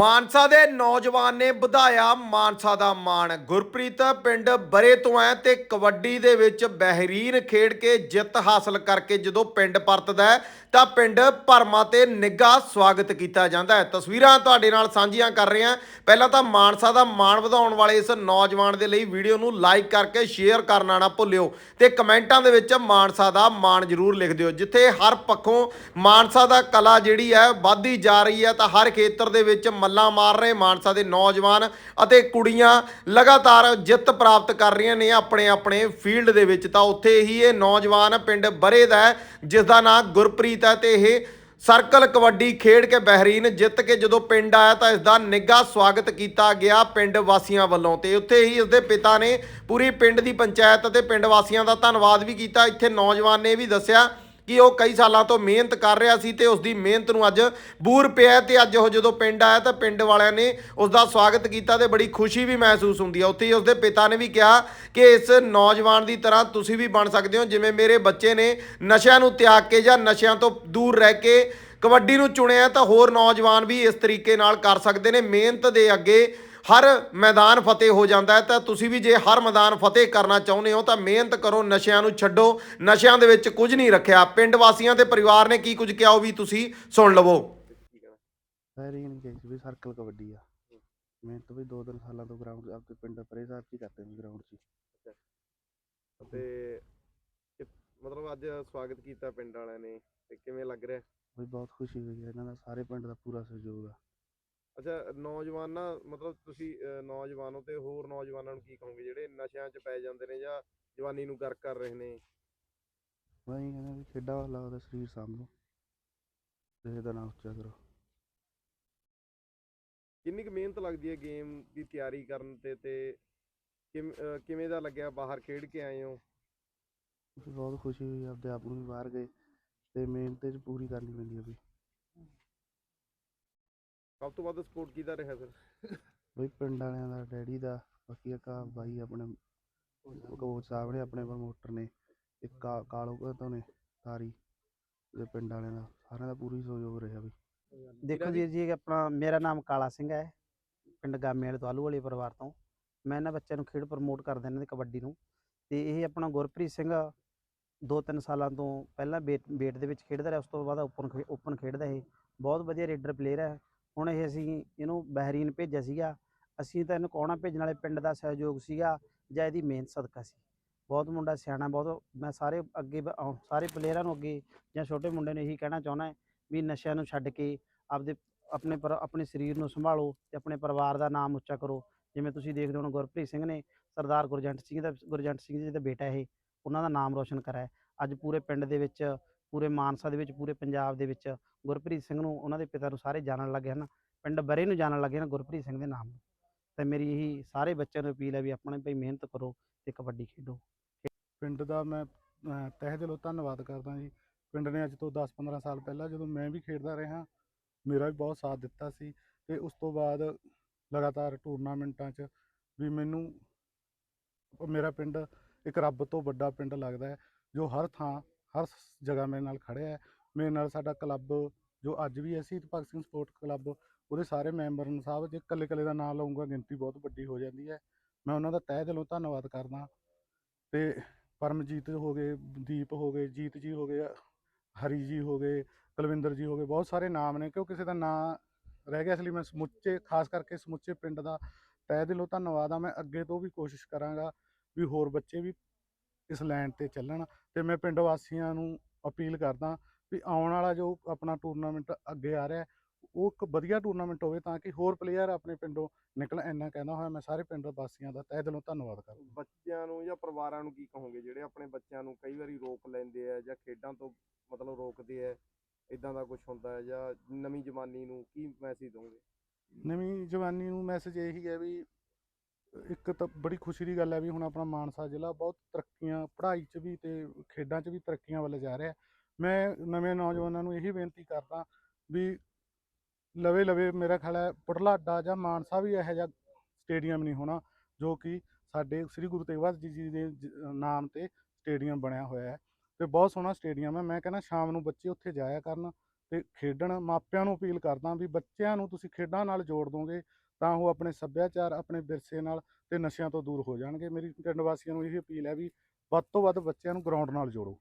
ਮਾਨਸਾ ਦੇ ਨੌਜਵਾਨ ਨੇ ਵਧਾਇਆ ਮਾਨਸਾ ਦਾ ਮਾਣ। ਗੁਰਪ੍ਰੀਤ ਪਿੰਡ ਬਰੇ ਤੋਂ ਹੈ ਤੇ ਕਬੱਡੀ ਦੇ ਵਿੱਚ ਬਹਿਰੀਨ ਖੇਡ ਕੇ ਜਿੱਤ ਹਾਸਲ ਕਰਕੇ ਜਦੋਂ ਪਿੰਡ ਪਰਤਦਾ ਤਾਂ ਪਿੰਡ ਭਰਮਾ ਤੇ ਨਿੱਘਾ ਸਵਾਗਤ ਕੀਤਾ ਜਾਂਦਾ ਹੈ। ਤਸਵੀਰਾਂ ਤੁਹਾਡੇ ਨਾਲ ਸਾਂਝੀਆਂ ਕਰ ਰਹੇ ਹਾਂ। ਪਹਿਲਾਂ ਤਾਂ ਮਾਨਸਾ ਦਾ ਮਾਣ ਵਧਾਉਣ ਵਾਲੇ ਇਸ ਨੌਜਵਾਨ ਦੇ ਲਈ ਵੀਡੀਓ ਨੂੰ ਲਾਈਕ ਕਰਕੇ ਸ਼ੇਅਰ ਕਰਨਾ ਨਾ ਭੁੱਲਿਓ ਤੇ ਕਮੈਂਟਾਂ ਦੇ ਵਿੱਚ ਮਾਨਸਾ ਦਾ ਮਾਣ ਜ਼ਰੂਰ ਲਿਖ ਦਿਓ, ਜਿੱਥੇ ਹਰ ਪੱਖੋਂ ਮਾਨਸਾ ਦਾ ਕਲਾ ਜਿਹੜੀ ਹੈ, ਵੱਧਦੀ ਜਾ ਰਹੀ ਹੈ, ਤਾਂ ਹਰ ਖੇਤਰ ਦੇ ਵਿੱਚ ਮੱਲਾਂ ਮਾਰ ਰਹੇ ਮਾਨਸਾ ਦੇ ਨੌਜਵਾਨ ਅਤੇ ਕੁੜੀਆਂ ਲਗਾਤਾਰ ਜਿੱਤ ਪ੍ਰਾਪਤ ਕਰ ਰਹੀਆਂ ਨੇ ਆਪਣੇ ਆਪਣੇ ਫੀਲਡ ਦੇ ਵਿੱਚ। ਤਾਂ ਉੱਥੇ ਹੀ ਇਹ ਨੌਜਵਾਨ ਪਿੰਡ ਬਰੇ ਦਾ ਹੈ, ਜਿਸ ਦਾ ਨਾਮ ਗੁਰਪ੍ਰੀਤ ਹੈ ਤੇ ਇਹ ਸਰਕਲ ਕਬੱਡੀ ਖੇਡ ਕੇ ਬਹਿਰੀਨ ਜਿੱਤ ਕੇ ਜਦੋਂ ਪਿੰਡ ਆਇਆ ਤਾਂ ਇਸ ਦਾ ਨਿੱਘਾ ਸਵਾਗਤ ਕੀਤਾ ਗਿਆ ਪਿੰਡ ਵਾਸੀਆਂ ਵੱਲੋਂ ਤੇ ਉੱਥੇ ਹੀ ਇਸਦੇ ਪਿਤਾ ਨੇ ਪੂਰੀ ਪਿੰਡ ਦੀ ਪੰਚਾਇਤ ਅਤੇ ਪਿੰਡ ਵਾਸੀਆਂ ਦਾ ਧੰਨਵਾਦ ਵੀ ਕੀਤਾ। ਇੱਥੇ ਨੌਜਵਾਨ ਨੇ ਵੀ ਦੱਸਿਆ ਕਿ ਉਹ ਕਈ ਸਾਲਾਂ ਤੋਂ ਮਿਹਨਤ ਕਰ ਰਿਹਾ ਸੀ ਤੇ ਉਸ ਦੀ ਮਿਹਨਤ ਨੂੰ ਅੱਜ ਬੂਰ ਪਿਆ ਤੇ ਅੱਜ ਉਹ ਜਦੋਂ ਪਿੰਡ ਆਇਆ ਤਾਂ ਪਿੰਡ ਵਾਲਿਆਂ ਨੇ ਉਸ ਦਾ ਸਵਾਗਤ ਕੀਤਾ ਤੇ ਬੜੀ ਖੁਸ਼ੀ ਵੀ ਮਹਿਸੂਸ ਹੁੰਦੀ ਹੈ ਉੱਥੇ ਹੀ ਉਸਦੇ ਪਿਤਾ ਨੇ ਵੀ ਕਿਹਾ ਕਿ ਇਸ ਨੌਜਵਾਨ ਦੀ ਤਰ੍ਹਾਂ ਤੁਸੀਂ ਵੀ ਬਣ ਸਕਦੇ ਹੋ, ਜਿਵੇਂ ਮੇਰੇ ਬੱਚੇ ਨੇ ਨਸ਼ਿਆਂ ਨੂੰ ਤਿਆਗ ਕੇ ਜਾਂ ਨਸ਼ਿਆਂ ਤੋਂ ਦੂਰ ਰਹਿ ਕੇ ਕਬੱਡੀ ਨੂੰ ਚੁਣਿਆ ਤਾਂ ਹੋਰ ਨੌਜਵਾਨ ਵੀ ਇਸ ਤਰੀਕੇ ਨਾਲ ਕਰ ਸਕਦੇ ਨੇ। ਮਿਹਨਤ ਦੇ ਅੱਗੇ ਹਰ ਮੈਦਾਨ ਫਤਿਹ ਹੋ ਜਾਂਦਾ ਹੈ ਤਾਂ ਤੁਸੀਂ ਵੀ ਜੇ ਹਰ ਮੈਦਾਨ ਫਤਿਹ ਕਰਨਾ ਚਾਹੁੰਦੇ ਹੋ ਤਾਂ ਮਿਹਨਤ ਕਰੋ ਨਸ਼ਿਆਂ ਨੂੰ ਛੱਡੋ। ਨਸ਼ਿਆਂ ਦੇ ਵਿੱਚ ਕੁਝ ਨਹੀਂ ਰੱਖਿਆ। ਪਿੰਡ ਵਾਸੀਆਂ ਤੇ ਪਰਿਵਾਰ ਨੇ ਕੀ ਕੁਝ ਕਿਹਾ ਉਹ ਵੀ ਤੁਸੀਂ ਸੁਣ ਲਵੋ। ਸਾਰੀ ਨਹੀਂ ਕਹੀ ਸੀ ਵੀ ਸਰਕਲ ਕਬੱਡੀ ਆ। ਮਿਹਨਤ ਵੀ ਦੋ ਤਿੰਨ ਸਾਲਾਂ ਤੋਂ ਗਰਾਊਂਡ ਆਪਣੇ ਪਿੰਡ ਪਰੇ ਸਾਹਿਬ ਹੀ ਕਰਦੇ ਨੇ ਗਰਾਊਂਡ 'ਚ। ਤੇ ਮਤਲਬ ਅੱਜ ਸਵਾਗਤ ਕੀਤਾ ਪਿੰਡ ਵਾਲਿਆਂ ਨੇ ਤੇ ਕਿਵੇਂ ਲੱਗ ਰਿਹਾ? ਵੀ ਬਹੁਤ ਖੁਸ਼ੀ ਹੋਈ ਹੈ ਇਹਨਾਂ ਦਾ ਸਾਰੇ ਪਿੰਡ ਦਾ ਪੂਰਾ ਸਹਿਯੋਗ ਆ। ਅੱਛਾ ਨੌਜਵਾਨਾਂ ਮਤਲਬ ਤੁਸੀਂ ਅਹ, ਨੌਜਵਾਨ ਹੋ ਤੇ ਹੋਰ ਨੌਜਵਾਨਾਂ ਨੂੰ ਕੀ ਕਹੋਗੇ? ਜਿਹੜੇ ਨਸ਼ਿਆਂ 'ਚ ਪੈ ਜਾਂਦੇ ਨੇ ਜਾਂ ਜਵਾਨੀ ਨੂੰ ਗਰਕ ਕਰ ਰਹੇ ਨੇ? ਮੈਂ ਇਹ ਕਹਿੰਦਾ ਵੀ ਖੇਡਾਂ ਵਾਲਾ ਉਹਦਾ ਸਰੀਰ ਸਾਂਭੋ। ਕਿਸੇ ਦਾ ਨਾ ਉੱਚਾ ਕਰੋ। ਕਿੰਨੀ ਕੁ ਮਿਹਨਤ ਲੱਗਦੀ ਹੈ ਗੇਮ ਦੀ ਤਿਆਰੀ ਕਰਨ ਤੇ ਤੇ ਕਿਵੇਂ ਅਹ, ਕਿਵੇਂ ਦਾ ਲੱਗਿਆ ਬਾਹਰ ਖੇਡ ਕੇ ਆਏ ਹੋ? ਵੀ ਬਹੁਤ ਖੁਸ਼ੀ ਹੋਈ ਆਪਦੇ ਆਪ ਨੂੰ ਵੀ ਬਾਹਰ ਗਏ ਤੇ ਮਿਹਨਤ ਚ ਪੂਰੀ ਕਰਨੀ ਪੈਂਦੀ ਆ ਵੀ। ਸਭ ਤੋਂ ਵੱਧ ਸਪੋਰਟ ਕਿਹਦਾ ਰਿਹਾ ਫਿਰ? ਬਈ ਪਿੰਡ ਵਾਲਿਆਂ ਦਾ ਡੈਡੀ ਦਾ ਬਾਕੀ ਇੱਕ ਆਹ ਬਾਈ ਆਪਣੇ ਕੋਚ ਸਾਹਿਬ ਨੇ ਆਪਣੇ ਪ੍ਰਮੋਟਰ ਨੇ ਇੱਕ ਕਾ- ਕਾਲੋ ਘਰ ਤੋਂ ਨੇ ਸਾਰੀ ਦੇ ਪਿੰਡ ਵਾਲਿਆਂ ਦਾ ਸਾਰਿਆਂ ਦਾ ਪੂਰੀ ਸਹਿਯੋਗ ਰਿਹਾ ਵੀ ਦੇਖੋ ਜੀ ਜੀ ਆਪਣਾ ਮੇਰਾ ਨਾਮ ਕਾਲਾ ਸਿੰਘ ਹੈ ਪਿੰਡ ਗਾਮੇ ਵਾਲੇ ਤੋਂ ਆਲੂ ਵਾਲੇ ਪਰਿਵਾਰ ਤੋਂ। ਮੈਂ ਇਹਨਾਂ ਬੱਚਿਆਂ ਨੂੰ ਖੇਡ ਪ੍ਰਮੋਟ ਕਰਦਾ ਇਹਨਾਂ ਦੀ ਕਬੱਡੀ ਨੂੰ। ਤੇ ਇਹ ਆਪਣਾ ਗੁਰਪ੍ਰੀਤ ਸਿੰਘ ਦੋ ਤਿੰਨ ਸਾਲਾਂ ਤੋਂ ਪਹਿਲਾਂ ਬੇਟ ਬੇਟ ਦੇ ਵਿੱਚ ਖੇਡਦਾ ਰਿਹਾ ਉਸ ਤੋਂ ਬਾਅਦ ਓਪਨ ਓਪਨ ਖੇਡਦਾ ਇਹ। ਬਹੁਤ ਵਧੀਆ ਰੇਡਰ ਪਲੇਅਰ ਹੈ। ਹੁਣ ਇਹ ਅਸੀਂ ਇਹਨੂੰ ਬਹਿਰੀਨ ਭੇਜਿਆ ਸੀਗਾ। ਅਸੀਂ ਤਾਂ ਇਹਨੂੰ ਕੌਣਾ ਭੇਜਣ ਵਾਲੇ ਪਿੰਡ ਦਾ ਸਹਿਯੋਗ ਸੀਗਾ ਜਾਂ ਇਹਦੀ ਮਿਹਨਤ ਸਦਕਾ ਸੀ। ਬਹੁਤ ਮੁੰਡਾ ਸਿਆਣਾ, ਬਹੁਤ ਮੈਂ ਸਾਰੇ ਅੱਗੇ ਸਾਰੇ ਪਲੇਅਰਾਂ ਨੂੰ ਅੱਗੇ ਜਾਂ ਛੋਟੇ ਮੁੰਡੇ ਨੂੰ ਇਹੀ ਕਹਿਣਾ ਚਾਹੁੰਦਾ ਵੀ ਨਸ਼ਿਆਂ ਨੂੰ ਛੱਡ ਕੇ ਆਪਦੇ ਆਪਣੇ ਪਰ, ਆਪਣੇ ਸਰੀਰ ਨੂੰ ਸੰਭਾਲੋ ਤੇ ਆਪਣੇ ਪਰਿਵਾਰ ਦਾ ਨਾਮ ਉੱਚਾ ਕਰੋ। ਜਿਵੇਂ ਤੁਸੀਂ ਦੇਖਦੇ ਹੋ ਗੁਰਪ੍ਰੀਤ ਸਿੰਘ ਨੇ ਸਰਦਾਰ ਗੁਰਜੰਟ ਸਿੰਘ ਦਾ, ਗੁਰਜੰਟ ਸਿੰਘ ਜੀ ਦਾ ਬੇਟਾ ਇਹ, ਉਹਨਾਂ ਦਾ ਨਾਮ ਰੋਸ਼ਨ ਕਰਾਇਆ ਅੱਜ ਪੂਰੇ ਪਿੰਡ ਦੇ ਵਿੱਚ ਪੂਰੇ ਮਾਨਸਾ ਦੇ ਵਿੱਚ, ਪੂਰੇ ਪੰਜਾਬ ਦੇ ਵਿੱਚ ਗੁਰਪ੍ਰੀਤ ਸਿੰਘ ਨੂੰ ਉਹਨਾਂ ਦੇ ਪਿਤਾ ਨੂੰ ਸਾਰੇ ਜਾਣਨ ਲੱਗੇ ਹਨ। ਪਿੰਡ ਬਰੇ ਨੂੰ ਜਾਣਨ ਲੱਗੇ ਹਨ ਗੁਰਪ੍ਰੀਤ ਸਿੰਘ ਦੇ ਨਾਮ ਨੂੰ। ਤੇ ਮੇਰੀ ਇਹੀ ਸਾਰੇ ਬੱਚਿਆਂ ਨੂੰ ਅਪੀਲ ਹੈ ਵੀ ਆਪਣੇ ਭਈ ਮਿਹਨਤ ਕਰੋ ਤੇ ਕਬੱਡੀ ਖੇਡੋ। ਪਿੰਡ ਦਾ ਮੈਂ ਤਹਿ ਦਿਲੋਂ ਧੰਨਵਾਦ ਕਰਦਾ ਜੀ। ਪਿੰਡ ਨੇ ਅੱਜ ਤੋਂ 10-15 ਸਾਲ ਪਹਿਲਾਂ ਜਦੋਂ ਮੈਂ ਵੀ ਖੇਡਦਾ ਰਿਹਾ, ਮੇਰਾ ਵੀ ਬਹੁਤ ਸਾਥ ਦਿੱਤਾ ਸੀ ਤੇ ਉਸ ਤੋਂ ਬਾਅਦ ਲਗਾਤਾਰ ਟੂਰਨਾਮੈਂਟਾਂ 'ਚ ਵੀ ਮੈਨੂੰ ਮੇਰਾ ਪਿੰਡ ਇੱਕ ਰੱਬ ਤੋਂ ਵੱਡਾ ਪਿੰਡ ਲੱਗਦਾ ਹੈ, ਜੋ ਹਰ ਥਾਂ ਹਰ ਸ- ਜਗ੍ਹਾ ਮੇਰੇ ਨਾਲ ਖੜਿਆ ਹੈ ਮੇਰੇ ਨਾਲ ਸਾਡਾ ਕਲੱਬ, ਜੋ ਅੱਜ ਵੀ ਹੈ ਸ਼ਹੀਦ ਭਗਤ ਸਿੰਘ ਸਪੋਰਟ ਕਲੱਬ, ਉਹਦੇ ਸਾਰੇ ਮੈਂਬਰ ਨੂੰ ਸਾਹਿਬ ਜੇ ਇਕੱਲੇ ਇਕੱਲੇ ਦਾ ਨਾਮ ਲਊਂਗਾ, ਗਿਣਤੀ ਬਹੁਤ ਵੱਡੀ ਹੋ ਜਾਂਦੀ ਹੈ। ਮੈਂ ਉਹਨਾਂ ਦਾ ਤਹਿ ਦਿਲੋਂ ਧੰਨਵਾਦ ਕਰਦਾ। ਤੇ ਪਰਮਜੀਤ ਹੋ ਗਏ, ਦੀਪ ਹੋ ਗਏ, ਜੀਤ ਜੀ ਹੋ ਗਏ, ਹਰੀ ਜੀ ਹੋ ਗਏ, ਕੁਲਵਿੰਦਰ ਜੀ ਹੋ ਗਏ, ਬਹੁਤ ਸਾਰੇ ਨਾਮ ਨੇ, ਕਿਉਂ ਕਿਸੇ ਦਾ ਨਾਂ ਰਹਿ ਗਿਆ, ਇਸ ਲਈ ਮੈਂ ਸਮੁੱਚੇ, ਖਾਸ ਕਰਕੇ ਸਮੁੱਚੇ ਪਿੰਡ ਦਾ ਤਹਿ ਦਿਲੋਂ ਧੰਨਵਾਦ ਆ। ਮੈਂ ਅੱਗੇ ਤੋਂ ਵੀ ਕੋਸ਼ਿਸ਼ ਕਰਾਂਗਾ ਵੀ ਹੋਰ ਬੱਚੇ ਵੀ ਇਸ ਲਾਈਨ ਤੇ ਚੱਲਣ ਤੇ ਮੈਂ ਪਿੰਡ ਵਾਸੀਆਂ ਨੂੰ ਅਪੀਲ ਕਰਦਾ ਵੀ ਆਉਣ ਵਾਲਾ ਜੋ ਆਪਣਾ ਟੂਰਨਾਮੈਂਟ ਅੱਗੇ ਆ ਰਿਹਾ ਉਹ ਇੱਕ ਵਧੀਆ ਟੂਰਨਾਮੈਂਟ ਹੋਵੇ ਤਾਂ ਕਿ ਹੋਰ ਪਲੇਅਰ ਆਪਣੇ ਪਿੰਡੋਂ ਨਿਕਲਣ ਇੰਨਾ ਕਹਿੰਦਾ ਹੋਇਆ ਮੈਂ ਸਾਰੇ ਪਿੰਡ ਵਾਸੀਆਂ ਦਾ ਤਹਿ ਦਿਲੋਂ ਧੰਨਵਾਦ ਕਰਦਾ। ਬੱਚਿਆਂ ਨੂੰ ਜਾਂ ਪਰਿਵਾਰਾਂ ਨੂੰ ਕੀ ਕਹੋਗੇ? ਜਿਹੜੇ ਆਪਣੇ ਬੱਚਿਆਂ ਨੂੰ ਕਈ ਵਾਰੀ ਰੋਕ ਲੈਂਦੇ ਆ ਜਾਂ ਖੇਡਾਂ ਤੋਂ ਮਤਲਬ ਰੋਕਦੇ ਆ ਇਦਾਂ ਦਾ ਕੁਝ ਹੁੰਦਾ ਹੈ ਜਾਂ ਨਵੀਂ ਜਵਾਨੀ ਨੂੰ ਕੀ ਮੈਸੇਜ ਦੋਗੇ ਨਵੀਂ ਜਵਾਨੀ ਨੂੰ ਮੈਸੇਜ ਇਹੀ ਹੈ ਵੀ ਇੱਕ ਤਾਂ ਬੜੀ ਖੁਸ਼ੀ ਦੀ ਗੱਲ ਹੈ ਵੀ ਹੁਣ ਆਪਣਾ ਮਾਨਸਾ ਜ਼ਿਲ੍ਹਾ ਬਹੁਤ ਤਰੱਕੀਆਂ, ਪੜ੍ਹਾਈ 'ਚ ਵੀ ਤੇ ਖੇਡਾਂ 'ਚ ਵੀ ਤਰੱਕੀਆਂ ਵੱਲ ਜਾ ਰਿਹਾ। ਮੈਂ ਨਵੇਂ ਨੌਜਵਾਨਾਂ ਨੂੰ ਇਹੀ ਬੇਨਤੀ ਕਰਦਾ ਵੀ ਲਵੇ ਲਵੇ ਮੇਰਾ ਖਿਆਲ ਹੈ ਬੁਢਲਾਡਾ ਜਾਂ ਮਾਨਸਾ ਵੀ ਇਹੋ ਜਿਹਾ ਸਟੇਡੀਅਮ ਨਹੀਂ ਹੋਣਾ ਜੋ ਕਿ ਸਾਡੇ ਸ੍ਰੀ ਗੁਰੂ ਤੇਗ ਬਹਾਦਰ ਜੀ ਦੇ ਜ- ਨਾਮ ਤੇ ਸਟੇਡੀਅਮ ਬਣਿਆ ਹੋਇਆ ਹੈ। ਤੇ ਬਹੁਤ ਸੋਹਣਾ ਸਟੇਡੀਅਮ ਹੈ। ਮੈਂ ਕਹਿੰਦਾ ਸ਼ਾਮ ਨੂੰ ਬੱਚੇ ਉੱਥੇ ਜਾਇਆ ਕਰਨ ਤੇ ਖੇਡਣ, ਮਾਪਿਆਂ ਨੂੰ ਅਪੀਲ ਕਰਦਾ ਵੀ ਬੱਚਿਆਂ ਨੂੰ ਤੁਸੀਂ ਖੇਡਾਂ ਨਾਲ ਜੋੜ ਦੋਗੇ ਤਾਂ ਉਹ ਆਪਣੇ ਸੱਭਿਆਚਾਰ, ਆਪਣੇ ਵਿਰਸੇ ਨਾਲ ਤੇ ਨਸ਼ਿਆਂ ਤੋਂ ਦੂਰ ਹੋ ਜਾਣਗੇ। ਮੇਰੀ ਪਿੰਡ ਵਾਸੀਆਂ ਨੂੰ ਇਹ ਅਪੀਲ ਹੈ ਵੀ ਵੱਧ ਤੋਂ ਵੱਧ ਬੱਚਿਆਂ ਨੂੰ ਗਰਾਊਂਡ ਨਾਲ ਜੋੜੋ।